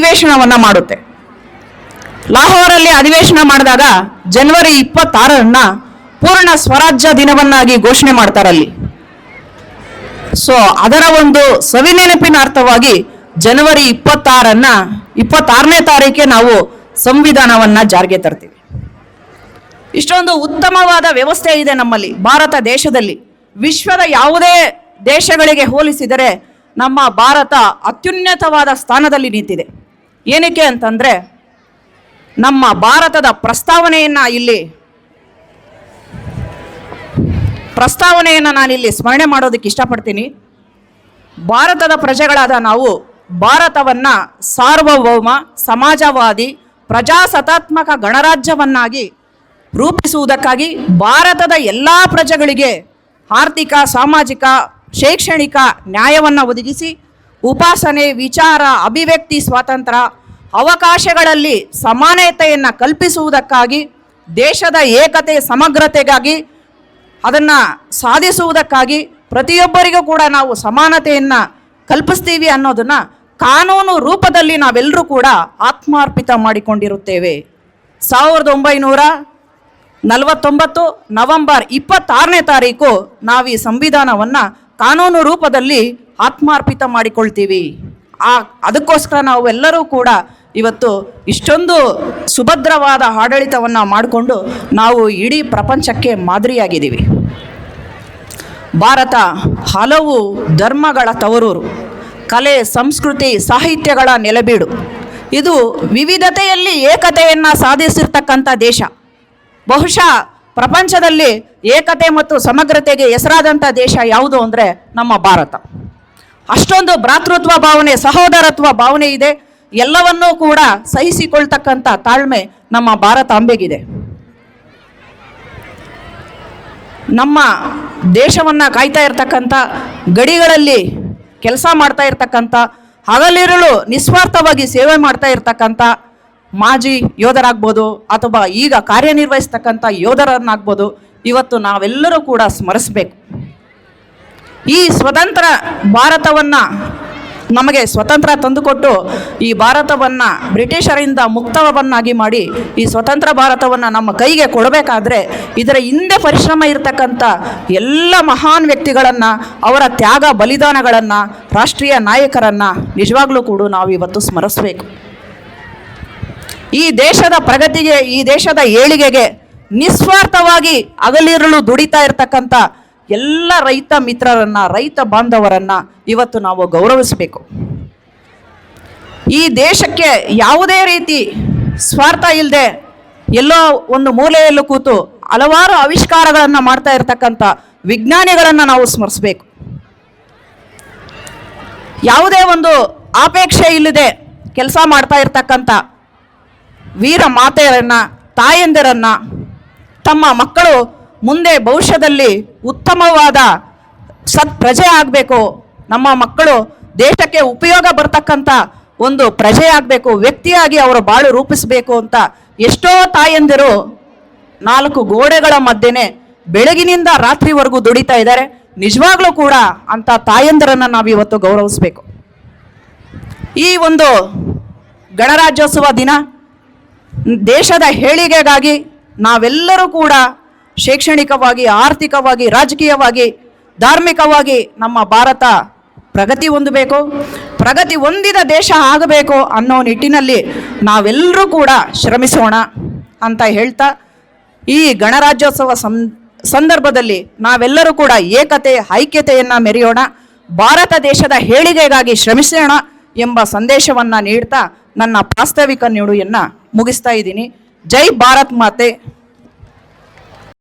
ಅಧಿವೇಶನವನ್ನ ಮಾಡುತ್ತೆ. ಲಾಹೋರಲ್ಲಿ ಅಧಿವೇಶನ ಮಾಡಿದಾಗ ಜನವರಿ ಇಪ್ಪತ್ತಾರರನ್ನ ಪೂರ್ಣ ಸ್ವರಾಜ್ಯ ದಿನವನ್ನಾಗಿ ಘೋಷಣೆ ಮಾಡ್ತಾರಲ್ಲಿ ಸೊ ಅದರ ಒಂದು ಸವಿನೆನಪಿನ ಅರ್ಥವಾಗಿ ಜನವರಿ ಇಪ್ಪತ್ತಾರನ್ನ ಇಪ್ಪತ್ತಾರನೇ ತಾರೀಕೆ ನಾವು ಸಂವಿಧಾನವನ್ನ ಜಾರಿಗೆ ತರ್ತೀವಿ. ಇಷ್ಟೊಂದು ಉತ್ತಮವಾದ ವ್ಯವಸ್ಥೆ ಇದೆ ನಮ್ಮಲ್ಲಿ, ಭಾರತ ದೇಶದಲ್ಲಿ. ವಿಶ್ವದ ಯಾವುದೇ ದೇಶಗಳಿಗೆ ಹೋಲಿಸಿದರೆ ನಮ್ಮ ಭಾರತ ಅತ್ಯುನ್ನತವಾದ ಸ್ಥಾನದಲ್ಲಿ ನಿಂತಿದೆ. ಏನಕ್ಕೆ ಅಂತಂದರೆ ನಮ್ಮ ಭಾರತದ ಪ್ರಸ್ತಾವನೆಯನ್ನು ಇಲ್ಲಿ ಪ್ರಸ್ತಾವನೆಯನ್ನು ನಾನಿಲ್ಲಿ ಸ್ಮರಣೆ ಮಾಡೋದಕ್ಕೆ ಇಷ್ಟಪಡ್ತೀನಿ. ಭಾರತದ ಪ್ರಜೆಗಳಾದ ನಾವು ಭಾರತವನ್ನು ಸಾರ್ವಭೌಮ, ಸಮಾಜವಾದಿ, ಪ್ರಜಾಸತ್ತಾತ್ಮಕ ಗಣರಾಜ್ಯವನ್ನಾಗಿ ರೂಪಿಸುವುದಕ್ಕಾಗಿ ಭಾರತದ ಎಲ್ಲ ಪ್ರಜೆಗಳಿಗೆ ಆರ್ಥಿಕ, ಸಾಮಾಜಿಕ, ಶೈಕ್ಷಣಿಕ ನ್ಯಾಯವನ್ನು ಒದಗಿಸಿ, ಉಪಾಸನೆ, ವಿಚಾರ, ಅಭಿವ್ಯಕ್ತಿ, ಸ್ವಾತಂತ್ರ್ಯ ಅವಕಾಶಗಳಲ್ಲಿ ಸಮಾನತೆಯನ್ನು ಕಲ್ಪಿಸುವುದಕ್ಕಾಗಿ, ದೇಶದ ಏಕತೆ ಸಮಗ್ರತೆಗಾಗಿ, ಅದನ್ನು ಸಾಧಿಸುವುದಕ್ಕಾಗಿ ಪ್ರತಿಯೊಬ್ಬರಿಗೂ ಕೂಡ ನಾವು ಸಮಾನತೆಯನ್ನು ಕಲ್ಪಿಸ್ತೀವಿ ಅನ್ನೋದನ್ನು ಕಾನೂನು ರೂಪದಲ್ಲಿ ನಾವೆಲ್ಲರೂ ಕೂಡ ಆತ್ಮಾರ್ಪಿತ ಮಾಡಿಕೊಂಡಿರುತ್ತೇವೆ. ಸಾವಿರದ ಒಂಬೈನೂರ ನಲವತ್ತೊಂಬತ್ತು ನವೆಂಬರ್ ಇಪ್ಪತ್ತಾರನೇ ತಾರೀಕು ನಾವು ಈ ಸಂವಿಧಾನವನ್ನು ಕಾನೂನು ರೂಪದಲ್ಲಿ ಆತ್ಮಾರ್ಪಿತ ಮಾಡಿಕೊಳ್ತೀವಿ. ಆ, ಅದಕ್ಕೋಸ್ಕರ ನಾವೆಲ್ಲರೂ ಕೂಡ ಇವತ್ತು ಇಷ್ಟೊಂದು ಸುಭದ್ರವಾದ ಆಡಳಿತವನ್ನು ಮಾಡಿಕೊಂಡು ನಾವು ಇಡೀ ಪ್ರಪಂಚಕ್ಕೆ ಮಾದರಿಯಾಗಿದ್ದೀವಿ. ಭಾರತ ಹಲವು ಧರ್ಮಗಳ ತವರೂರು, ಕಲೆ, ಸಂಸ್ಕೃತಿ, ಸಾಹಿತ್ಯಗಳ ನೆಲೆಬೀಡು. ಇದು ವಿವಿಧತೆಯಲ್ಲಿ ಏಕತೆಯನ್ನು ಸಾಧಿಸಿರ್ತಕ್ಕಂಥ ದೇಶ. ಬಹುಶಃ ಪ್ರಪಂಚದಲ್ಲಿ ಏಕತೆ ಮತ್ತು ಸಮಗ್ರತೆಗೆ ಹೆಸರಾದಂಥ ದೇಶ ಯಾವುದು ಅಂದರೆ ನಮ್ಮ ಭಾರತ. ಅಷ್ಟೊಂದು ಭ್ರಾತೃತ್ವ ಭಾವನೆ, ಸಹೋದರತ್ವ ಭಾವನೆ ಇದೆ. ಎಲ್ಲವನ್ನೂ ಕೂಡ ಸಹಿಸಿಕೊಳ್ತಕ್ಕಂಥ ತಾಳ್ಮೆ ನಮ್ಮ ಭಾರತ ಅಂಬೆಗಿದೆ. ನಮ್ಮ ದೇಶವನ್ನ ಕಾಯ್ತಾ ಇರ್ತಕ್ಕಂಥ, ಗಡಿಗಳಲ್ಲಿ ಕೆಲಸ ಮಾಡ್ತಾ ಇರ್ತಕ್ಕಂಥ, ಹಗಲಿರುಳು ನಿಸ್ವಾರ್ಥವಾಗಿ ಸೇವೆ ಮಾಡ್ತಾ ಇರ್ತಕ್ಕಂಥ ಮಾಜಿ ಯೋಧರಾಗ್ಬೋದು ಅಥವಾ ಈಗ ಕಾರ್ಯನಿರ್ವಹಿಸ್ತಕ್ಕಂಥ ಯೋಧರನ್ನಾಗ್ಬೋದು, ಇವತ್ತು ನಾವೆಲ್ಲರೂ ಕೂಡ ಸ್ಮರಿಸಬೇಕು. ಈ ಸ್ವತಂತ್ರ ಭಾರತವನ್ನು ನಮಗೆ ಸ್ವತಂತ್ರ ತಂದುಕೊಟ್ಟು ಈ ಭಾರತವನ್ನು ಬ್ರಿಟಿಷರಿಂದ ಮುಕ್ತವನ್ನಾಗಿ ಮಾಡಿ ಈ ಸ್ವತಂತ್ರ ಭಾರತವನ್ನು ನಮ್ಮ ಕೈಗೆ ಕೊಡಬೇಕಾದ್ರೆ ಇದರ ಹಿಂದೆ ಪರಿಶ್ರಮ ಇರತಕ್ಕಂಥ ಎಲ್ಲ ಮಹಾನ್ ವ್ಯಕ್ತಿಗಳನ್ನು, ಅವರ ತ್ಯಾಗ ಬಲಿದಾನಗಳನ್ನು, ರಾಷ್ಟ್ರೀಯ ನಾಯಕರನ್ನು ನಿಜವಾಗ್ಲೂ ಕೂಡ ನಾವು ಇವತ್ತು ಸ್ಮರಿಸಬೇಕು. ಈ ದೇಶದ ಪ್ರಗತಿಗೆ, ಈ ದೇಶದ ಏಳಿಗೆಗೆ ನಿಸ್ವಾರ್ಥವಾಗಿ ಅಗಲಿರಲು ದುಡಿತಾ ಇರತಕ್ಕಂಥ ಎಲ್ಲ ರೈತ ಮಿತ್ರರನ್ನ, ರೈತ ಬಾಂಧವರನ್ನ ಇವತ್ತು ನಾವು ಗೌರವಿಸಬೇಕು. ಈ ದೇಶಕ್ಕೆ ಯಾವುದೇ ರೀತಿ ಸ್ವಾರ್ಥ ಇಲ್ಲದೆ ಎಲ್ಲೋ ಒಂದು ಮೂಲೆಯಲ್ಲೂ ಕೂತು ಹಲವಾರು ಆವಿಷ್ಕಾರಗಳನ್ನು ಮಾಡ್ತಾ ಇರತಕ್ಕಂಥ ವಿಜ್ಞಾನಿಗಳನ್ನು ನಾವು ಸ್ಮರಿಸಬೇಕು. ಯಾವುದೇ ಒಂದು ಆಪೇಕ್ಷೆ ಇಲ್ಲದೆ ಕೆಲಸ ಮಾಡ್ತಾ ಇರ್ತಕ್ಕಂಥ ವೀರ ಮಾತೆಯರನ್ನ, ತಾಯಂದಿರನ್ನು, ತಮ್ಮ ಮಕ್ಕಳು ಮುಂದೆ ಭವಿಷ್ಯದಲ್ಲಿ ಉತ್ತಮವಾದ ಸತ್ ಪ್ರಜೆ ಆಗಬೇಕು. ನಮ್ಮ ಮಕ್ಕಳು ದೇಶಕ್ಕೆ ಉಪಯೋಗ ಬರ್ತಕ್ಕಂಥ ಒಂದು ಪ್ರಜೆ ಆಗಬೇಕು. ವ್ಯಕ್ತಿಯಾಗಿ ಅವರು ಬಾಳು ರೂಪಿಸಬೇಕು ಅಂತ ಎಷ್ಟೋ ತಾಯಂದಿರು ನಾಲ್ಕು ಗೋಡೆಗಳ ಮಧ್ಯೆ ಬೆಳಗಿನಿಂದ ರಾತ್ರಿವರೆಗೂ ದುಡಿತಾ ಇದ್ದಾರೆ. ನಿಜವಾಗ್ಲೂ ಕೂಡ ಅಂತ ತಾಯಂದಿರನ್ನು ನಾವು ಇವತ್ತು ಗೌರವಿಸಬೇಕು. ಈ ಒಂದು ಗಣರಾಜ್ಯೋತ್ಸವ ದಿನ ದೇಶದ ಹೇಳಿಗೆಗಾಗಿ ನಾವೆಲ್ಲರೂ ಕೂಡ ಶೈಕ್ಷಣಿಕವಾಗಿ, ಆರ್ಥಿಕವಾಗಿ, ರಾಜಕೀಯವಾಗಿ, ಧಾರ್ಮಿಕವಾಗಿ ನಮ್ಮ ಭಾರತ ಪ್ರಗತಿ ಹೊಂದಬೇಕು, ಪ್ರಗತಿ ಹೊಂದಿದ ದೇಶ ಆಗಬೇಕು ಅನ್ನೋ ನಿಟ್ಟಿನಲ್ಲಿ ನಾವೆಲ್ಲರೂ ಕೂಡ ಶ್ರಮಿಸೋಣ ಅಂತ ಹೇಳ್ತಾ ಈ ಗಣರಾಜ್ಯೋತ್ಸವ ಸಂದರ್ಭದಲ್ಲಿ ನಾವೆಲ್ಲರೂ ಕೂಡ ಏಕತೆ, ಐಕ್ಯತೆಯನ್ನು ಮೆರೆಯೋಣ, ಭಾರತ ದೇಶದ ಹೇಳಿಗೆಗಾಗಿ ಶ್ರಮಿಸೋಣ ಎಂಬ ಸಂದೇಶವನ್ನು ನೀಡ್ತಾ ನನ್ನ ಪ್ರಾಸ್ತಾವಿಕ ನಿಡುವನ್ನು ಮುಗಿಸ್ತಾ ಇದ್ದೀನಿ. ಜೈ ಭಾರತ್ ಮಾತೆ.